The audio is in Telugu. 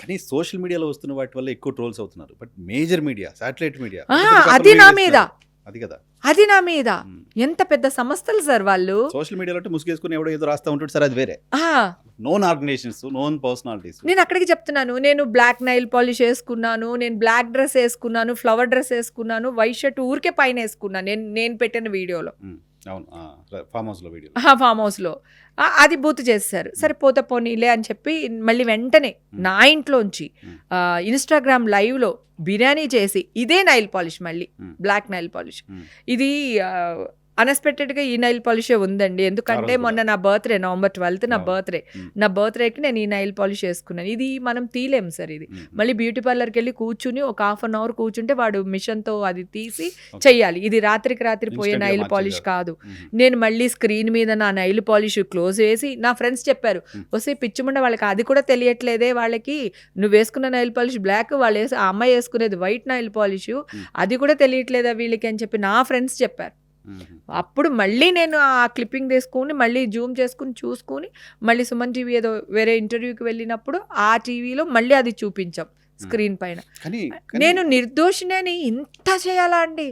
కానీ సోషల్ మీడియాలో వస్తున్న వాటి వల్ల ఎక్కువ ట్రోల్స్ అవుతున్నారు. But major media satellite media. అది నా మీద. అది కదా. అది నా మీద. ఎంత పెద్ద సంస్థలు సార్ వాళ్ళు? సోషల్ మీడియాలో ముసుగేసుకుని ఎవడో ఏదో రాస్తా ఉంటాడు సార్ అది వేరే. నోన్ ఆర్గనైజేషన్స్ నోన్ పర్సనాలిటీస్ నేను అక్కడికి చెప్తున్నాను. నేను బ్లాక్ నైల్ పాలిష్ వేసుకున్నాను నేను బ్లాక్ డ్రెస్ వేసుకున్నాను ఫ్లవర్ డ్రెస్ వేసుకున్నాను వైట్ షర్ట్ ఊరికే పైన వేసుకున్నాను. నేను నేను పెట్టిన వీడియోలో. అవును. ఫామ్ హౌస్లో వీడియో ఫామ్ హౌస్లో. అది బూత్ చేసేసారు సరే పోతే పోనీలే అని చెప్పి మళ్ళీ వెంటనే నా ఇంట్లోంచి ఇన్స్టాగ్రామ్ లైవ్లో బిర్యానీ చేసి ఇదే నైల్ పాలిష్ మళ్ళీ. Black nail polish. ఇది అన్ఎక్స్పెక్టెడ్గా ఈ నైల్ పాలిషే ఉందండి. ఎందుకంటే మొన్న నా బర్త్డే నవంబర్ ట్వెల్త్ నా. బర్త్డే. నా బర్త్డేకి నేను ఈ నైల్ పాలిష్ వేసుకున్నాను. ఇది మనం తీలేం సార్ ఇది. మళ్ళీ బ్యూటీ పార్లర్కి వెళ్ళి కూర్చుని ఒక హాఫ్ అన్ అవర్ కూర్చుంటే వాడు మిషన్తో అది తీసి చెయ్యాలి ఇది రాత్రికి రాత్రి పోయే నైల్ పాలిష్ కాదు. నేను మళ్ళీ స్క్రీన్ మీద నా నైల్ పాలిష్ క్లోజ్ వేసి నా ఫ్రెండ్స్ చెప్పారు. వస్తే పిచ్చిముండ వాళ్ళకి అది కూడా తెలియట్లేదే వాళ్ళకి. నువ్వు వేసుకున్న నైల్ పాలిష్ బ్లాక్ వాళ్ళు వేసి ఆ అమ్మాయి వేసుకునేది వైట్ నైల్ పాలిష్. అది కూడా తెలియట్లేదా వీళ్ళకి అని చెప్పి నా ఫ్రెండ్స్ చెప్పారు. అప్పుడు మళ్ళీ నేను ఆ క్లిప్పింగ్ తీసుకుని మళ్ళీ జూమ్ చేసుకుని చూసుకుని మళ్ళీ సుమన్ టీవీ ఏదో వేరే ఇంటర్వ్యూకి వెళ్ళినప్పుడు ఆ టీవీలో మళ్ళీ అది చూపించాం స్క్రీన్ పైన. నేను నిర్దోషినని ఇంత చేయాలా అండి?